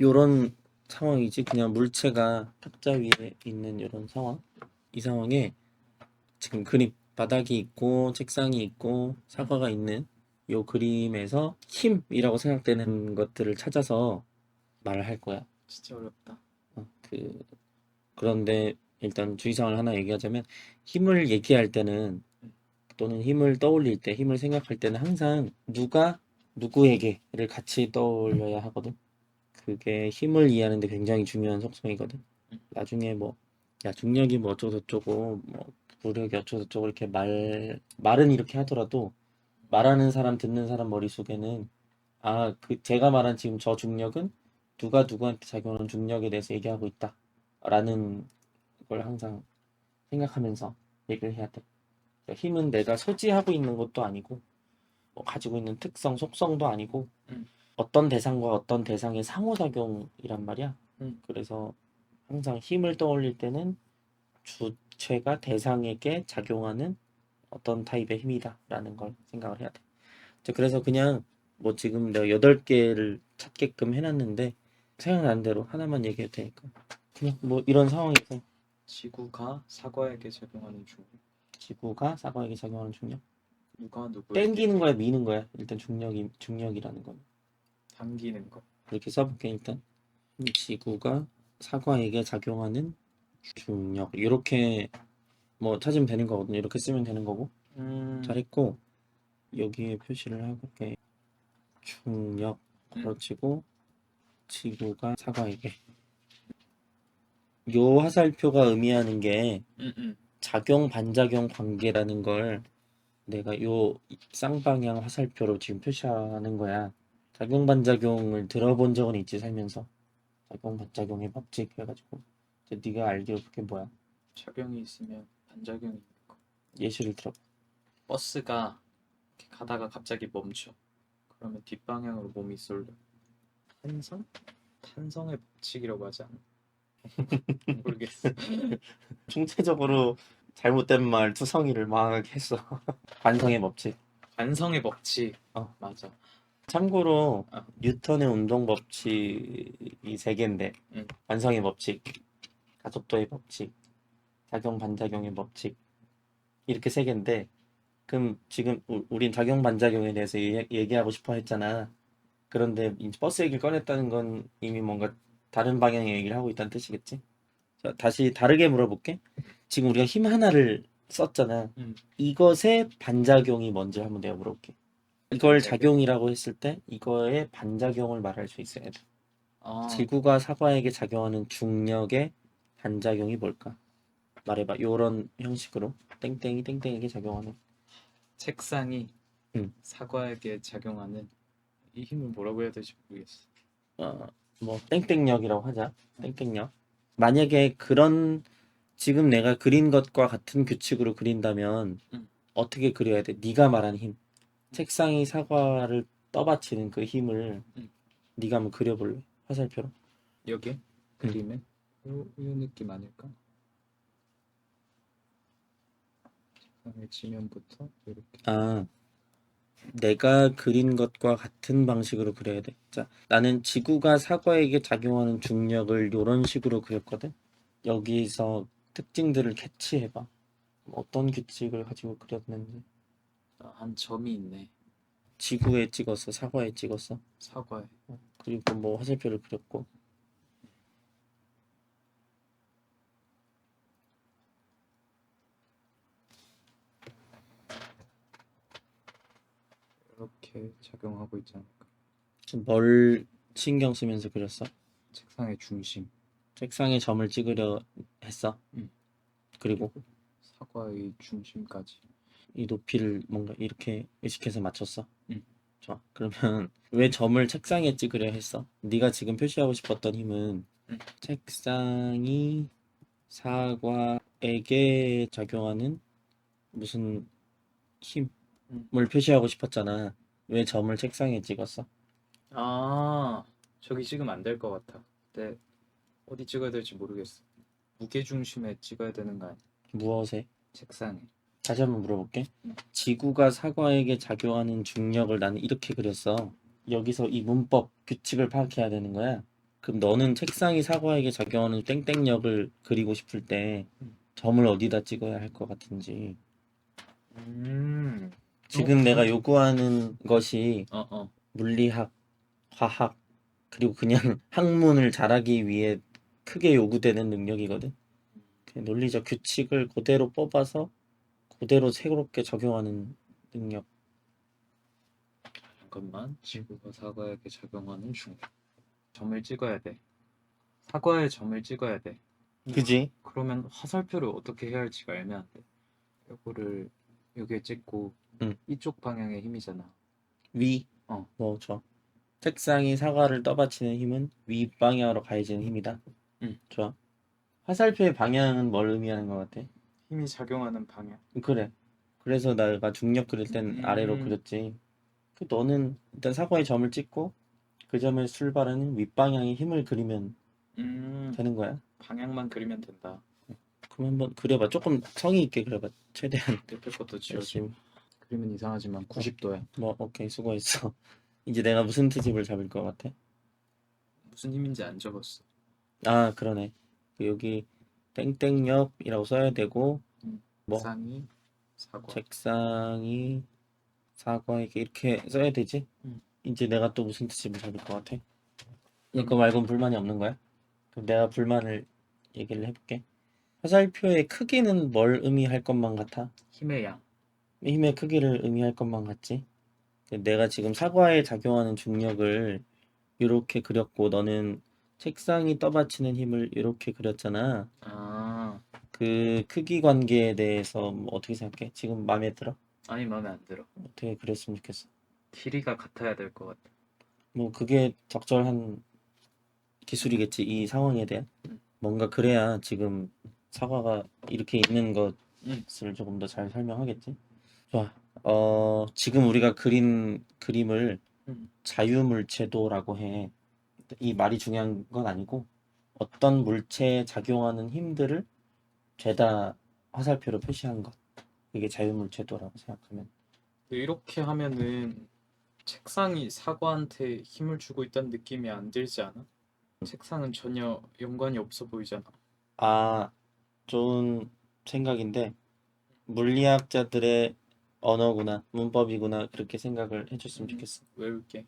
요런 상황이지 그냥 물체가 탁자 위에 있는 요런 상황 이 상황에 지금 그림 바닥이 있고 책상이 있고 사과가 있는 요 그림에서 힘이라고 생각되는 것들을 찾아서 말을 할 거야. 진짜 어렵다. 어, 그 그런데 일단 주의사항을 하나 얘기하자면 힘을 얘기할 때는 또는 힘을 떠올릴 때 힘을 생각할 때는 항상 누가 누구에게를 같이 떠올려야 하거든. 그게 힘을 이해하는 데 굉장히 중요한 속성이거든. 나중에 뭐 야 중력이 뭐 어쩌고 저쩌고 뭐 무력이 어쩌고 저쩌고 이렇게 말 말은 이렇게 하더라도 말하는 사람 듣는 사람 머릿속에는 아 그 제가 말한 지금 저 중력은 누가 누구한테 작용하는 중력에 대해서 얘기하고 있다 라는 걸 항상 생각하면서 얘기를 해야 돼. 그러니까 힘은 내가 소지하고 있는 것도 아니고 뭐 가지고 있는 특성, 속성도 아니고 음. 어떤 대상과 어떤 대상의 상호작용이란 말이야. 음. 그래서 항상 힘을 떠올릴 때는 주체가 대상에게 작용하는 어떤 타입의 힘이다라는 걸 생각을 해야 돼. 자, 그래서 그냥 뭐 지금 내가 여덟 개를 찾게끔 해놨는데 생각나는 대로 하나만 얘기해도 되니까 그냥 뭐 이런 상황에서 지구가 사과에게 작용하는 중력. 지구가 사과에게 작용하는 중력 누가 누구 땡기는 거야 미는 거야 일단 중력이 중력이라는 건 당기는 거. 그렇게 써볼게 일단 지구가 사과에게 작용하는 중력 이렇게 뭐 찾으면 되는 거거든요 이렇게 쓰면 되는 거고 음. 잘했고 여기에 표시를 해볼게 중력 걸어치고 지구가 사과에게 요 화살표가 의미하는 게 음, 음. 작용 반작용 관계라는 걸 내가 요 쌍방향 화살표로 지금 표시하는 거야. 작용 반작용을 들어본 적은 있지 살면서. 작용 반작용의 법칙 해가지고 이제 네가 알기로 그게 뭐야? 작용이 있으면 반작용이 있는 거. 예시를 들어. 버스가 이렇게 가다가 갑자기 멈춰. 그러면 뒷방향으로 몸이 쏠려. 탄성? 탄성의 법칙이라고 하지 않아? 모르겠어. 총체적으로 잘못된 말 투성이를 막 했어. 관성의 법칙. 관성의 법칙. 어. 맞아. 참고로 어. 뉴턴의 운동 법칙이 세 개인데 응. 관성의 법칙, 가속도의 법칙, 작용 반작용의 법칙 이렇게 세 개인데 그럼 지금 우- 우린 작용 반작용에 대해서 얘- 얘기하고 싶어 했잖아. 그런데 이제 버스 얘기를 꺼냈다는 건 이미 뭔가 다른 방향의 얘기를 하고 있다는 뜻이겠지? 자, 다시 다르게 물어볼게. 지금 우리가 힘 하나를 썼잖아. 음. 이것의 반작용이 뭔지 한번 내가 물어볼게. 이걸 반작용. 작용이라고 했을 때 이거의 반작용을 말할 수 있어야 돼. 아, 지구가 사과에게 작용하는 중력의 반작용이 뭘까? 말해봐. 요런 형식으로 땡땡이 땡땡에게 작용하는 책상이 음. 사과에게 작용하는 이 힘을 뭐라고 해야 될지 모르겠어. 어, 뭐 땡땡력이라고 하자. 땡땡력. 만약에 그런 지금 내가 그린 것과 같은 규칙으로 그린다면 음. 어떻게 그려야 돼? 네가 말한 힘. 책상이 사과를 떠받치는 그 힘을 음. 네가 한번 그려볼래? 화살표로. 여기 그림에 요, 요 느낌 아닐까? 책상의 지면부터 이렇게. 아, 내가 그린 것과 같은 방식으로 그려야 돼. 자, 나는 지구가 사과에게 작용하는 중력을 이런 식으로 그렸거든. 여기서 특징들을 캐치해봐. 어떤 규칙을 가지고 그렸는지. 아, 한 점이 있네. 지구에 찍었어, 사과에 찍었어. 사과에. 그리고 뭐 화살표를 그렸고. 이렇게 작용하고 있지 않을까? 지금 뭘 신경 쓰면서 그렸어? 책상의 중심. 책상에 점을 찍으려 했어. 음. 그리고 사과의 중심까지. 이 높이를 뭔가 이렇게 의식해서 맞췄어. 음. 좋아. 그러면 왜 점을 책상에 찍으려 했어? 네가 지금 표시하고 싶었던 힘은 음. 책상이 사과에게 작용하는 무슨 힘을 음. 표시하고 싶었잖아. 왜 점을 책상에 찍었어? 아, 저기 찍으면 안 될 것 같아. 근데 어디 찍어야 될지 모르겠어. 무게 중심에 찍어야 되는 거 아니야? 무엇에? 책상에. 다시 한번 물어볼게. 음. 지구가 사과에게 작용하는 중력을 나는 이렇게 그렸어. 여기서 이 문법 규칙을 파악해야 되는 거야. 그럼 너는 책상이 사과에게 작용하는 땡땡력을 그리고 싶을 때 음. 점을 어디다 찍어야 할 것 같은지. 음. 지금 어, 내가 그렇게- 요구하는 것이 어, 어. 물리학, 화학, 그리고 그냥 학문을 잘하기 위해 크게 요구되는 능력이거든. 그 논리적 규칙을 그대로 뽑아서 그대로 새롭게 적용하는 능력. 잠깐만. 지구가 사과에게 작용하는 중력. 점을 찍어야 돼. 사과에 점을 찍어야 돼. 그지? 그러면 화살표를 어떻게 해야 할지가 애매한데. 요거를 여기에 찍고 응. 이쪽 방향의 힘이잖아. 위. 어. 뭐 좋아. 책상이 사과를 떠받치는 힘은 위 방향으로 가해지는 힘이다. 응. 좋아. 화살표의 방향은 뭘 의미하는 것 같아? 힘이 작용하는 방향. 그래. 그래서 내가 중력 그릴 땐 음. 아래로 그렸지. 그 너는 일단 사과에 점을 찍고 그 점에 출발하는 윗방향의 힘을 그리면 음. 되는 거야. 방향만 그리면 된다. 그럼 한번 그려봐. 조금 성의 있게 그려봐. 최대한 옆에 것도 지워줘. 열심히. 그림은 이상하지만 90도야. 뭐 오케이 수고했어. 이제 내가 무슨 트집을 잡을 것 같아? 무슨 힘인지 안 적었어. 아 그러네. 그 여기 땡땡역이라고 써야 되고 뭐? 상이 사과. 책상이 사과에게 이렇게 써야 되지? 음. 이제 내가 또 무슨 트집을 잡을 것 같아? 이거 말고는 불만이 없는 거야? 그럼 내가 불만을 얘기를 해볼게. 화살표의 크기는 뭘 의미할 것만 같아? 힘의 양. 힘의 크기를 의미할 것만 같지? 내가 지금 사과에 작용하는 중력을 이렇게 그렸고 너는 책상이 떠받치는 힘을 이렇게 그렸잖아. 아, 그 크기 관계에 대해서 뭐 어떻게 생각해? 지금 마음에 들어? 아니 마음에 안 들어. 어떻게 그렸으면 좋겠어? 길이가 같아야 될 것 같아. 뭐 그게 적절한 기술이겠지 이 상황에 대한 뭔가 그래야 지금 사과가 이렇게 있는 것을 조금 더 잘 설명하겠지. 좋아. 어 지금 우리가 그린 그림을 음. 자유물체도라고 해. 이 말이 중요한 건 아니고 어떤 물체에 작용하는 힘들을 죄다 화살표로 표시한 것. 이게 자유물체도라고 생각하면. 이렇게 하면은 책상이 사과한테 힘을 주고 있다는 느낌이 안 들지 않아? 책상은 전혀 연관이 없어 보이잖아. 아, 좋은 생각인데 물리학자들의 언어구나 문법이구나 그렇게 생각을 해줬으면 음. 좋겠어. 외울게.